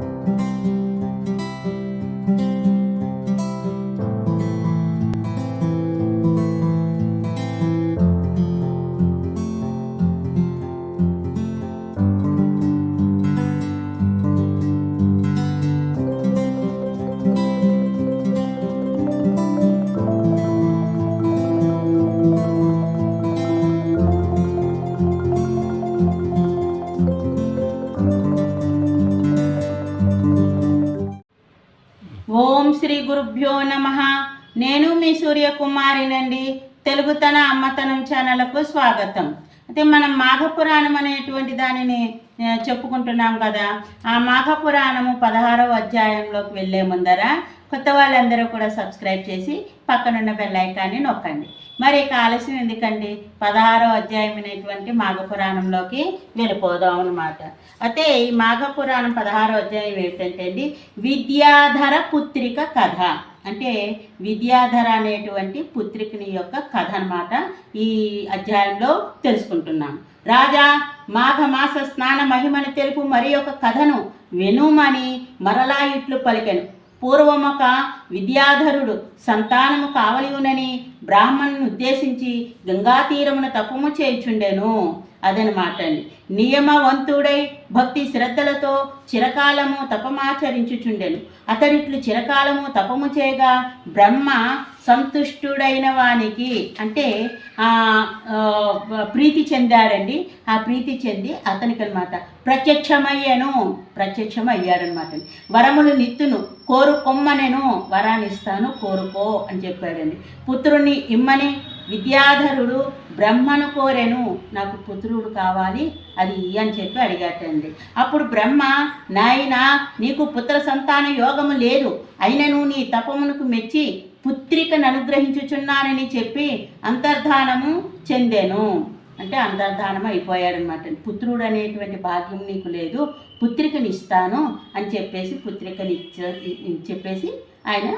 ఓం శ్రీ గురుభ్యో నమ. నేను మీ సూర్యకుమారినండి. తెలుగుతన అమ్మతనం ఛానల్కు స్వాగతం. అయితే మనం మాఘపురాణం అనేటువంటి దానిని చెప్పుకుంటున్నాం కదా. ఆ మాఘపురాణము పదహారవ అధ్యాయంలోకి వెళ్ళే ముందర కొత్త వాళ్ళందరూ కూడా సబ్స్క్రైబ్ చేసి పక్కనున్న బెల్ ఐకాన్ని నొక్కండి. మరి ఆలస్యం ఎందుకండి? పదహారో అధ్యాయమైనటువంటి మాఘపురాణంలోకి వెళ్ళిపోదాం అనమాట అయితే ఈ మాఘపురాణం పదహారో అధ్యాయం ఏంటంటే అండి విద్యాధర పుత్రిక కథ. అంటే విద్యాధర అనేటువంటి పుత్రికని యొక్క కథ అన్నమాట ఈ అధ్యాయంలో తెలుసుకుంటున్నాం. రాజా మాఘమాస స్నాన మహిమను తెలుపు మరి ఒక కథను వెనుమని మరలా ఇట్లు పలికెను. పూర్వమొక విద్యాధరుడు సంతానము కావలియునని బ్రాహ్మణుని ఉద్దేశించి గంగా తీరమున తపము చేయుచుండెను. అదనమాట అండి నియమవంతుడై భక్తి శ్రద్ధలతో చిరకాలము తపమాచరించుచుండెను. అతడిట్లు చిరకాలము తపము చేయగా బ్రహ్మ సంతుష్టుడైన వానికి అంటే ప్రీతి చెందాడండి. ఆ ప్రీతి చెంది అతనికి అనమాట ప్రత్యక్షమయ్యాను ప్రత్యక్షమయ్యాడనమాట వరములు నిత్తును కోరుకొమ్మనెను వరాన్ని ఇస్తాను కోరుకో అని చెప్పాడండి. పుత్రుణ్ణి ఇమ్మని విద్యాధరుడు బ్రహ్మను కోరెను నాకు పుత్రుడు కావాలి అది అని చెప్పి అడిగాటండి అప్పుడు బ్రహ్మ నాయన నీకు పుత్ర సంతాన యోగము లేదు. అయినను నీ తపమునకు మెచ్చి పుత్రికను అనుగ్రహించుచున్నానని చెప్పి అంతర్ధానము చెందాను. అంటే అంతర్ధానం అయిపోయాడనమాట పుత్రుడు అనేటువంటి భాగ్యం నీకు లేదు పుత్రికని ఇస్తాను అని చెప్పేసి పుత్రికని చెప్పేసి ఆయన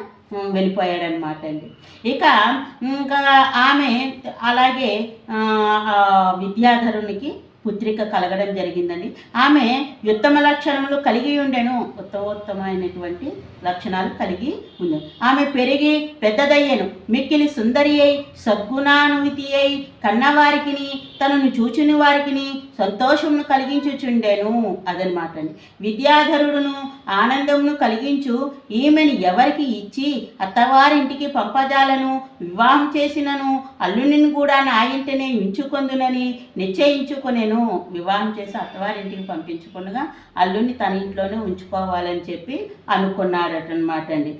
వెళ్ళిపోయాడనమాట అండి. ఇక ఇంకా ఆమె అలాగే విద్యాధరునికి పుత్రిక కలగడం జరిగిందండి. ఆమె ఉత్తమ లక్షణములు కలిగి ఉండెను. ఉత్తమోత్తమైనటువంటి లక్షణాలు కలిగి ఉంది ఆమె పెరిగి పెద్దదయ్యను. మిక్కిలి సుందరి అయి సద్గుణానుమితి అయి కన్నవారికిని తనను చూచుని వారికిని సంతోషమును కలిగించుచుండెను అదనమాట అండి విద్యాధరుడును ఆనందమును కలిగించు ఈమెను ఎవరికి ఇచ్చి అత్తవారింటికి పంపజాలను వివాహం చేసినను అల్లునిని కూడా నా ఇంటినే ఉంచుకొందునని నిశ్చయించుకునేను. వివాహం చేసి అత్తవారింటికి పంపించుకుండగా అల్లుని తన ఇంట్లోనే ఉంచుకోవాలని చెప్పి అనుకున్నాడటనమాట అండి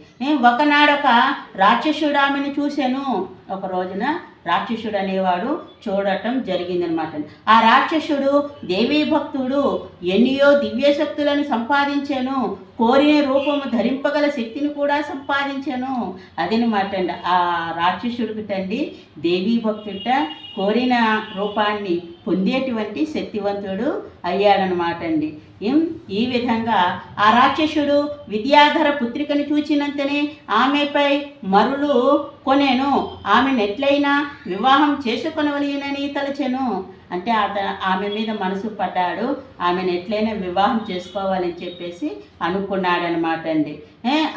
ఒకనాడొక రాక్షసుడు ఆమెను చూశాను. ఒక రోజున రాక్షసుడు అనేవాడు చూడటం జరిగిందనమాట ఆ రాక్షసుడు దేవీ భక్తుడు ఎన్నో దివ్య శక్తులను సంపాదించాను. కోరిన రూపము ధరింపగల శక్తిని కూడా సంపాదించాను. అదనమాట అండి? ఆ రాక్షసుడికిటండి దేవీ భక్తుట కోరిన రూపాన్ని పొందేటువంటి శక్తివంతుడు అయ్యాడనమాట అండి. ఈ విధంగా ఆ రాక్షసుడు విద్యాధర పుత్రికను చూచినంతనే ఆమెపై మరులు కొనేను. ఆమెను ఎట్లయినా వివాహం చేసుకొనవలయనని తలచెను. అంటే అత ఆమె మీద మనసు పడ్డాడు. ఆమెను ఎట్లయినా వివాహం చేసుకోవాలని చెప్పేసి అనుకున్నాడనమాట అండి.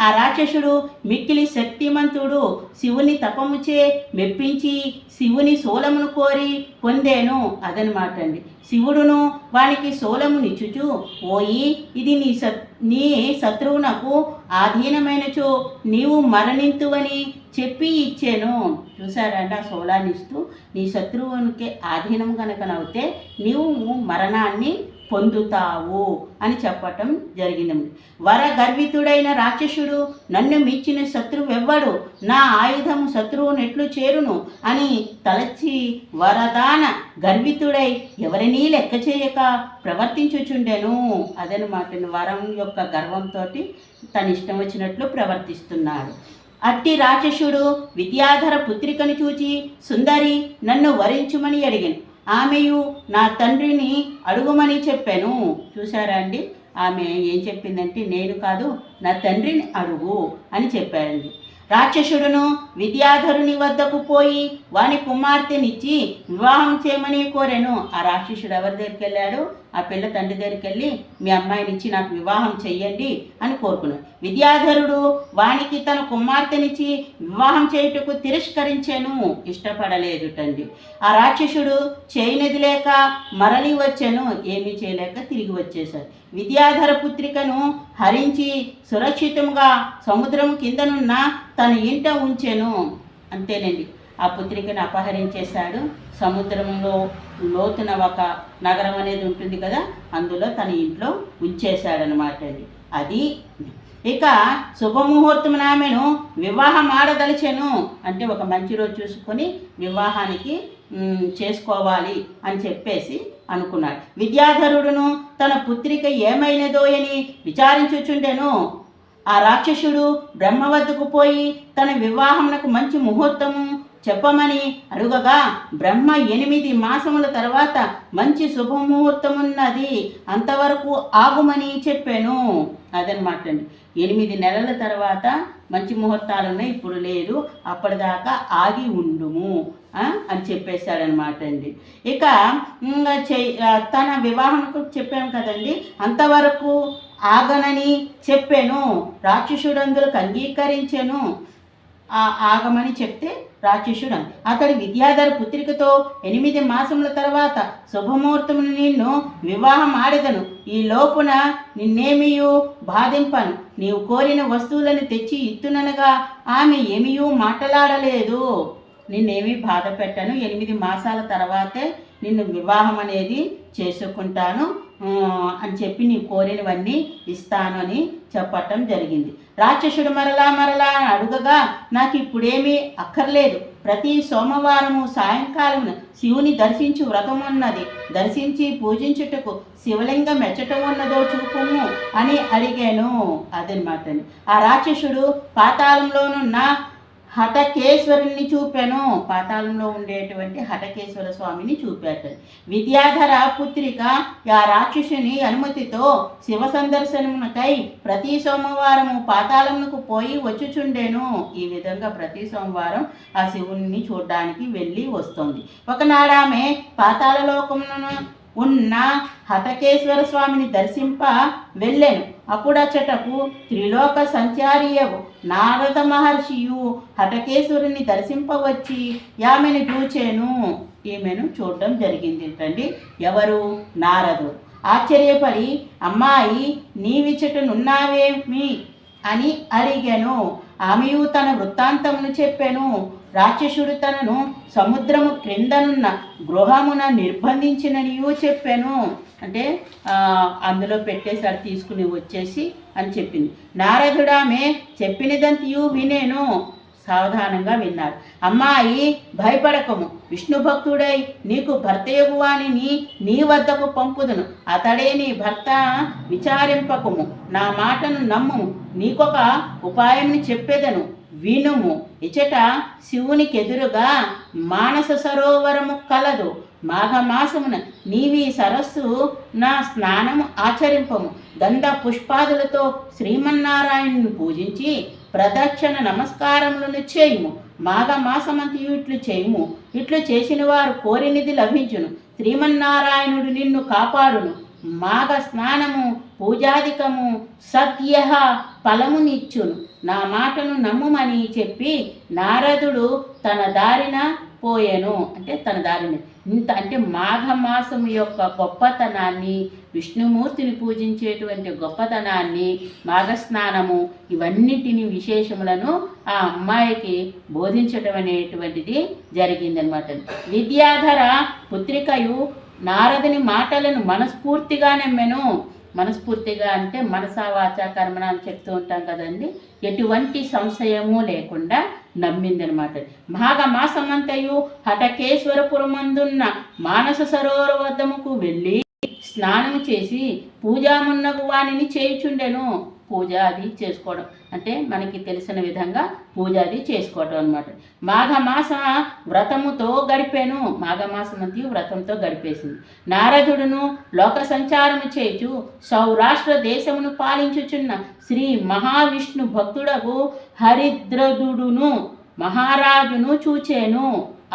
ఆ రాక్షసుడు మిక్కిలి శక్తిమంతుడు శివుని తపముచే మెప్పించి శివుని శూలమును కోరి పొందేను అదనమాట అండి. శివుడును వానికి శూలమునిచ్చుచు ఓయి ఇది నీ సత్ నీ శత్రువునకు ఆధీనమైనచో నీవు మరణింతువని చెప్పి ఇచ్చాను. చూసారండి ఆ నీ శత్రువునికి ఆధీనం కనుకనవుతే నీవు మరణాన్ని పొందుతావు అని చెప్పటం జరిగింది. వర గర్వితుడైన రాక్షసుడు నన్ను మించిన శత్రువు ఎవ్వడు నా ఆయుధం శత్రువును ఎట్లు చేరును అని తలచి వరదాన గర్వితుడై ఎవరినీ లెక్క చేయక ప్రవర్తించుచుండెను అదనమాట. వరం యొక్క గర్వంతో తన ఇష్టం వచ్చినట్లు ప్రవర్తిస్తున్నాడు. అట్టి రాక్షసుడు విద్యాధర పుత్రికను చూచి సుందరి నన్ను వరించుమని అడిగాను. ఆమెయు నా తండ్రిని అడుగుమని చెప్పాను. చూసారా అండి? ఆమె ఏం చెప్పిందంటే నేను కాదు నా తండ్రిని అడుగు అని చెప్పాడండి. రాక్షసుడును విద్యాధరుని వద్దకు పోయి వాని కుమార్తెనిచ్చి వివాహం చేయమని కోరాను. ఆ రాక్షసుడు ఎవరి దగ్గరికి వెళ్ళాడు? ఆ పిల్ల తండ్రి దగ్గరికి వెళ్ళి మీ అమ్మాయిని ఇచ్చి నాకు వివాహం చెయ్యండి అని కోరుకున్నాడు. విద్యాధరుడు వానికి తన కుమార్తెనిచ్చి వివాహం చేయుటకు తిరస్కరించాను ఇష్టపడలేదు తండ్రి ఆ రాక్షసుడు చేయనిది లేక మరలి వచ్చాను ఏమీ చేయలేక తిరిగి వచ్చేశాడు. విద్యాధర పుత్రికను హరించి సురక్షితంగా సముద్రం కిందనున్న తన ఇంట ఉంచెను. అంతేనండి. ఆ పుత్రికను అపహరించేశాడు. సముద్రంలో లోతున ఒక నగరం అనేది ఉంటుంది కదా అందులో తన ఇంట్లో ఉంచేశాడనమాట అది. అది ఇక శుభముహూర్తం ఆమెను వివాహం ఆడదలిచెను అంటే ఒక మంచి రోజు చూసుకొని వివాహానికి చేసుకోవాలి అని చెప్పేసి అనుకున్నాడు. విద్యాధరుడును తన పుత్రిక ఏమైనదో అని విచారించుచుండెను. ఆ రాక్షసుడు బ్రహ్మ వద్దకు పోయి తన వివాహమునకు మంచి ముహూర్తము చెప్పమని అడుగగా బ్రహ్మ ఎనిమిది మాసముల తర్వాత మంచి శుభముహూర్తమున్నది అంతవరకు ఆగుమని చెప్పాను అదనమాట అండి. ఎనిమిది నెలల తర్వాత మంచి ముహూర్తాలు ఉన్నాయి ఇప్పుడు లేదు అప్పటిదాకా ఆగి ఉండుము అని చెప్పేశాడనమాట అండి. ఇక తన వివాహంకు చెప్పాను కదండి అంతవరకు ఆగనని చెప్పాను రాక్షసుడందులకు అంగీకరించాను ఆగమని చెప్తే రాక్షసుడు అంది. అతడి విద్యాధర పుత్రికతో ఎనిమిది మాసముల తర్వాత శుభముహూర్తమును నిన్ను వివాహం ఆడెదను. ఈ లోపున నిన్నేమియూ బాధింపను. నీవు కోరిన వస్తువులను తెచ్చి ఇత్తుననగా ఆమె ఏమియూ మాట్లాడలేదు. నిన్నేమీ బాధ పెట్టను. ఎనిమిది మాసాల తర్వాతే నిన్ను వివాహం అనేది చేసుకుంటాను అని చెప్పి నీ కోరినవన్నీ ఇస్తాను అని చెప్పటం జరిగింది. రాక్షసుడు మరలా మరలా ఉండగా నాకు ఇప్పుడేమీ అక్కర్లేదు. ప్రతి సోమవారము సాయంకాలం శివుని దర్శించి వ్రతం ఉన్నది దర్శించి పూజించుటకు శివలింగం మెచ్చటం ఉన్నదో చూపుము అని అడిగాను. అదనమాట ఆ రాక్షసుడు పాతాళంలోనున్న హఠకేశ్వరుని చూపాను. పాతాళంలో ఉండేటువంటి హఠకేశ్వర స్వామిని చూపాడు విద్యాధర పుత్రిక ఆ రాక్షసుని అనుమతితో శివ సందర్శనమునకై ప్రతి సోమవారము పాతాళమునకు పోయి వచ్చుచుండెను. ఈ విధంగా ప్రతి సోమవారం ఆ శివుణ్ణి చూడడానికి వెళ్ళి వస్తుంది. ఒకనాడు ఆమె పాతాళలోకమును ఉన్న హతకేశ్వర స్వామిని దర్శింప వెళ్ళాను. అప్పుడచ్చటకు త్రిలోక సంచారియవు. నారద మహర్షియు హటకేశ్వరుని దర్శింపవచ్చి ఆమెను చూచాను. ఈమెను చూడడం జరిగింది అండి ఎవరు? నారదు ఆశ్చర్యపడి అమ్మాయి నీవిచటనున్నావేమి అని అడిగాను. ఆమెయు తన వృత్తాంతమును చెప్పాను. రాక్షసుడు తనను సముద్రము క్రిందనున్న గృహమున నిర్బంధించిననియూ చెప్పాను. అంటే అందులో పెట్టేసారి తీసుకుని వచ్చేసి అని చెప్పింది. నారదుడామె చెప్పినదంతయు వినేను. సావధానంగా విన్నాడు. అమ్మాయి భయపడకము. విష్ణు భక్తుడై నీకు భర్తయగు వాణిని నీ వద్దకు పంపుదును. అతడే నీ భర్త విచారింపకము. నా మాటను నమ్ము నీకొక ఉపాయం చెప్పేదను. వినుము. ఇచట శివునికెదురుగా మానస సరోవరము కలదు. మాఘమాసమున నీవి సరస్సు నా స్నానము ఆచరింపము. గంధ పుష్పాదులతో శ్రీమన్నారాయణుని పూజించి ప్రదక్షిణ నమస్కారములను చేయుము. మాఘమాసమంతయు ఇట్లు చేయుము. ఇట్లు చేసిన వారు కోరినిది లభించును. శ్రీమన్నారాయణుడు నిన్ను కాపాడును. మాఘ స్నానము పూజాధికము సత్య ఫలమునిచ్చును. నా మాటను నమ్ముమని చెప్పి నారదుడు తన దారిన పోయాను. అంటే తన దారిని. ఇంత అంటే మాఘమాసం యొక్క గొప్పతనాన్ని విష్ణుమూర్తిని పూజించేటువంటి గొప్పతనాన్ని మాఘస్నానము ఇవన్నిటిని విశేషములను ఆ అమ్మాయికి బోధించటం అనేటువంటిది జరిగిందనమాట విద్యాధర పుత్రికయు నారదుని మాటలను మనస్ఫూర్తిగా నమ్మెను మనస్ఫూర్తిగా అంటే మనసావాచ కర్మణ అని చెప్తూ ఉంటాం కదండి. ఎటువంటి సంశయము లేకుండా నమ్మిందనమాట. మాఘ మాసమంతయు హటకేశ్వరపురమందున్న మానస సరోవర వద్దముకు వెళ్ళి స్నానము చేసి పూజామున్నగు వాణిని చేయుచుండెను. పూజ అది చేసుకోవడం. అంటే మనకి తెలిసిన విధంగా పూజ అది చేసుకోవడం అనమాట మాఘమాస వ్రతముతో గడిపాను. మాఘమాసం అంతి వ్రతంతో గడిపేసింది. నారదుడును లోక సంచారము చేచు సౌరాష్ట్ర దేశమును పాలించుచున్న శ్రీ మహావిష్ణు భక్తుడకు హరిద్రదుడును మహారాజును చూచాను.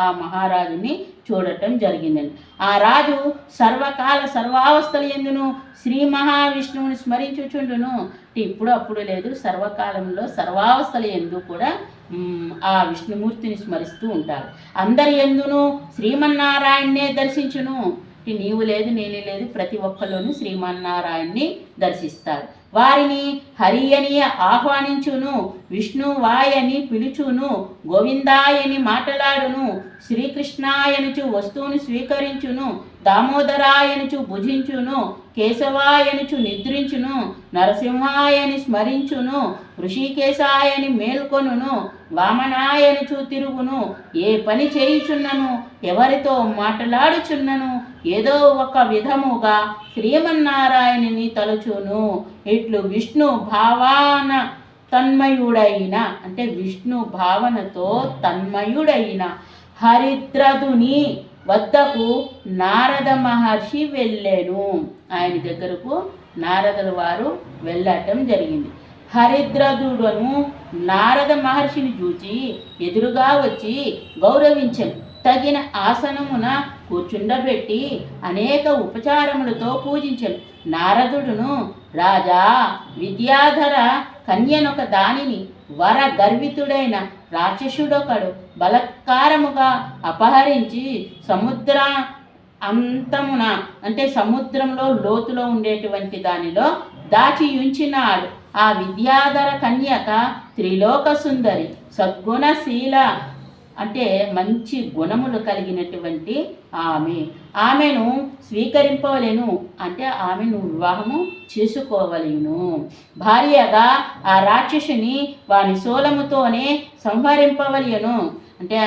ఆ మహారాజుని చూడటం జరిగిందండి ఆ రాజు సర్వకాల సర్వావస్థల ఎందును? శ్రీ మహావిష్ణువుని స్మరించుచుండును. ఇప్పుడు అప్పుడు లేదు సర్వకాలంలో సర్వావస్థల ఎందు కూడా ఆ విష్ణుమూర్తిని స్మరిస్తూ ఉంటారు. అందరి ఎందును? శ్రీమన్నారాయణ్ణే దర్శించును. నీవు లేదు నేనే లేదు ప్రతి ఒక్కరిలోనూ శ్రీమన్నారాయణ్ణి దర్శిస్తారు వారిని హరి అని ఆహ్వానించును విష్ణు వాయని పిలుచును గోవిందాయని మాట్లాడును శ్రీకృష్ణాయనుచు వస్తువును స్వీకరించును దామోదరాయనుచు భుజించును కేశవాయనుచు నిద్రించును నరసింహాయని స్మరించును ఋషికేశాయని మేల్కొనును వామనాయనుచు తిరుగును ఏ పని చేయుచున్నను ఎవరితో మాట్లాడుచున్నను ఏదో ఒక విధముగా శ్రీమన్నారాయణుని తలుచును. ఇట్లు విష్ణు భావాన తన్మయుడైన అంటే విష్ణు భావనతో తన్మయుడైన హరిద్రదుని వద్దకు నారద మహర్షి వెళ్ళాను. ఆయన దగ్గరకు నారదుల వారు వెళ్ళటం జరిగింది. హరిద్రదుడను నారద మహర్షిని చూచి ఎదురుగా వచ్చి గౌరవించను. తగిన ఆసనమున కూర్చుండబెట్టి అనేక ఉపచారములతో పూజించను. నారదుడును రాజా విద్యాధర కన్యనొక దానిని వర గర్వితుడైన రాక్షసుడొకడు బలత్కారముగా అపహరించి సముద్ర అంతమున అంటే సముద్రంలో లోతులో ఉండేటువంటి దానిలో దాచి ఉంచినాడు ఆ విద్యాధర కన్యక త్రిలోక సుందరి సద్గుణశీల అంటే మంచి గుణములు కలిగినటువంటి ఆమె. ఆమెను స్వీకరింపవలెను అంటే ఆమెను వివాహము చేసుకోవలేను. భార్యగా ఆ రాక్షసుని వాని శూలముతోనే సంహరింపవలెను. అంటే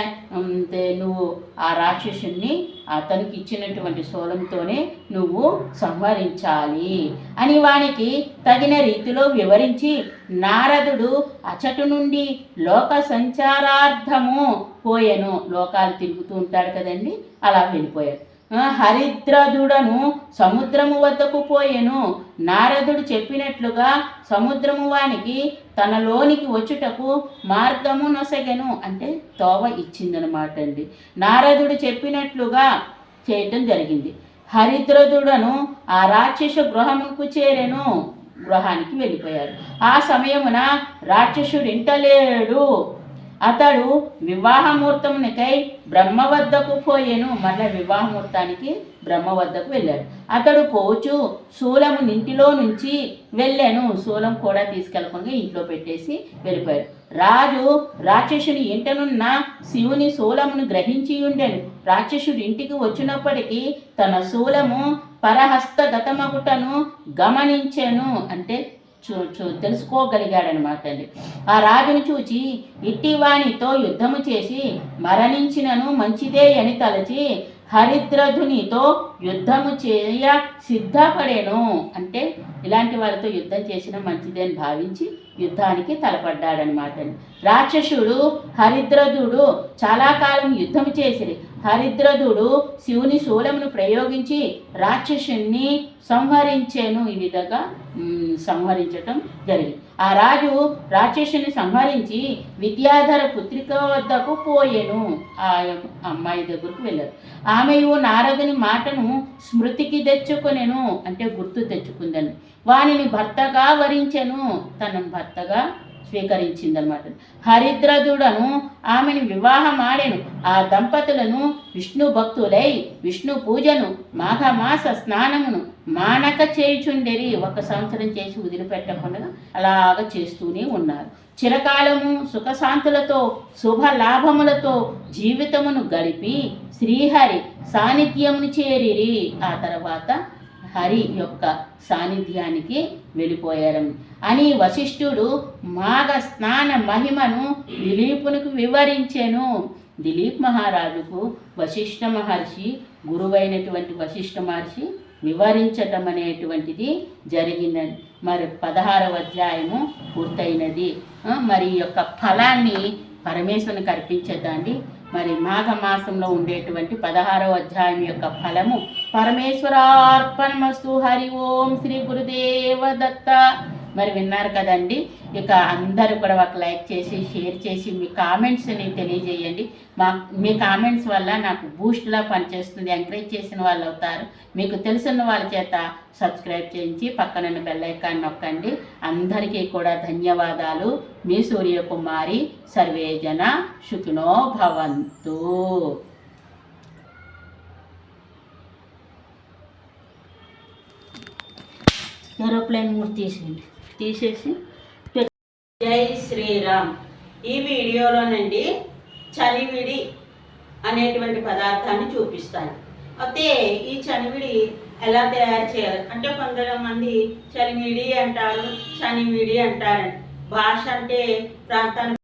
నువ్వు ఆ రాక్షసుని అతనికి ఇచ్చినటువంటి శూలంతోనే నువ్వు సంహరించాలి అని వానికి తగిన రీతిలో వివరించి నారదుడు అచటు నుండి లోక సంచారార్థము పోయెను. లోకాలు తిరుగుతూ ఉంటాడు కదండి అలా వెళ్ళిపోయాడు. హరిద్రదుడను సముద్రము వద్దకు పోయెను. నారదుడు చెప్పినట్లుగా సముద్రము వానికి తనలోనికి వచ్చుటకు మార్గము నొసగెను అంటే తోవ ఇచ్చిందనమాట అండి. నారదుడు చెప్పినట్లుగా చేయటం జరిగింది. హరిద్రదుడను ఆ రాక్షస గృహముకు చేరెను. గృహానికి వెళ్ళిపోయాడు. ఆ సమయమున రాక్షసుడు ఇంటలేడు. అతడు వివాహముహూర్తమునికై బ్రహ్మ వద్దకు పోయేను. మరల వివాహముహూర్తానికి బ్రహ్మ వద్దకు వెళ్ళాడు. అతడు పోచు శూలము ఇంటిలో నుంచి వెళ్ళాను. శూలం కూడా తీసుకెళ్ళకుండా ఇంట్లో పెట్టేసి వెళ్ళిపోయాడు. రాజు రాక్షసుని ఇంటనున్న శివుని శూలమును గ్రహించి ఉండాడు రాక్షసుడు ఇంటికి వచ్చినప్పటికీ తన శూలము పరహస్తగతమగుటను గమనించాను. అంటే చూ చూ తెలుసుకోగలిగాడనమాట అండి. ఆ రాజును చూచి ఇట్టివానితో యుద్ధము చేసి మరణించినను మంచిదే అని తలచి హరిద్రధునితో యుద్ధము చేయ సిద్ధపడేను అంటే ఇలాంటి వాళ్ళతో యుద్ధం చేసిన మంచిదే అని భావించి యుద్ధానికి తలపడ్డాడనమాట అండి. రాక్షసుడు హరిద్రధుడు చాలా కాలం యుద్ధం చేసిరి. హరిద్రదుడు శివుని శూలమును ప్రయోగించి రాక్షసుని సంహరించాను. ఈ విధంగా సంహరించటం జరిగింది. ఆ రాజు రాక్షసుని సంహరించి విద్యాధర పుత్రిక వద్దకు పోయాను. ఆ అమ్మాయి దగ్గరకు వెళ్ళారు ఆమె నారదుని మాటను స్మృతికి తెచ్చుకునేను అంటే గుర్తు తెచ్చుకుందని. వానిని భర్తగా వరించెను. తనను భర్తగా స్వీకరించిందనమాట హరిద్రదుడను ఆమెను వివాహమాడెను. ఆ దంపతులను విష్ణు భక్తులై విష్ణు పూజను మాఘమాస స్నానమును మానక చేయుచుండెరి ఒక సంవత్సరం చేసి వదిలిపెట్టకుండా అలాగ చేస్తూనే ఉన్నారు. చిరకాలము సుఖశాంతులతో శుభ లాభములతో జీవితమును గడిపి శ్రీహరి సాన్నిధ్యమును చేరిరి. ఆ తర్వాత హరి యొక్క సాన్నిధ్యానికి వెళ్ళిపోయారు. అని వశిష్ఠుడు మాఘ స్నాన మహిమను దిలీపునికి వివరించెను. దిలీప్ మహారాజుకు వశిష్ఠ మహర్షి గురువైనటువంటి వశిష్ఠ మహర్షి వివరించటం అనేటువంటిది జరిగినది మరి పదహారవ అధ్యాయము పూర్తయినది. మరి యొక్క ఫలాన్ని పరమేశ్వరునికి అర్పించద్దండి మరి మాఘ మాసంలో ఉండేటువంటి పదహారవ అధ్యాయం యొక్క ఫలము పరమేశ్వరార్పణమస్తు. హరి ఓం శ్రీ గురుదేవ దత్త మరి విన్నారు కదండి. ఇక అందరూ కూడా ఒక లైక్ చేసి షేర్ చేసి మీ కామెంట్స్ని తెలియజేయండి. మా మీ కామెంట్స్ వల్ల నాకు బూస్ట్లా పనిచేస్తుంది. ఎంకరేజ్ చేసిన వాళ్ళు అవుతారు. మీకు తెలిసిన వాళ్ళ చేత సబ్స్క్రైబ్ చేయించి పక్కనున్న బెల్ నొక్కండి. అందరికీ కూడా ధన్యవాదాలు. మీ సూర్యకుమారి సర్వేజన సుఖినో భవంతు. ఏరోప్లేన్ మూడు తీసేయండి తీసేసి జై శ్రీరామ్. ఈ వీడియోలోనండి చలివిడి అనేటువంటి పదార్థాన్ని చూపిస్తాను. అయితే ఈ చనివిడి ఎలా తయారు చేయాలి? అంటే కొంతమంది చలివిడి అంటారు చనివిడి అంటారండి భాష అంటే ప్రాంతానికి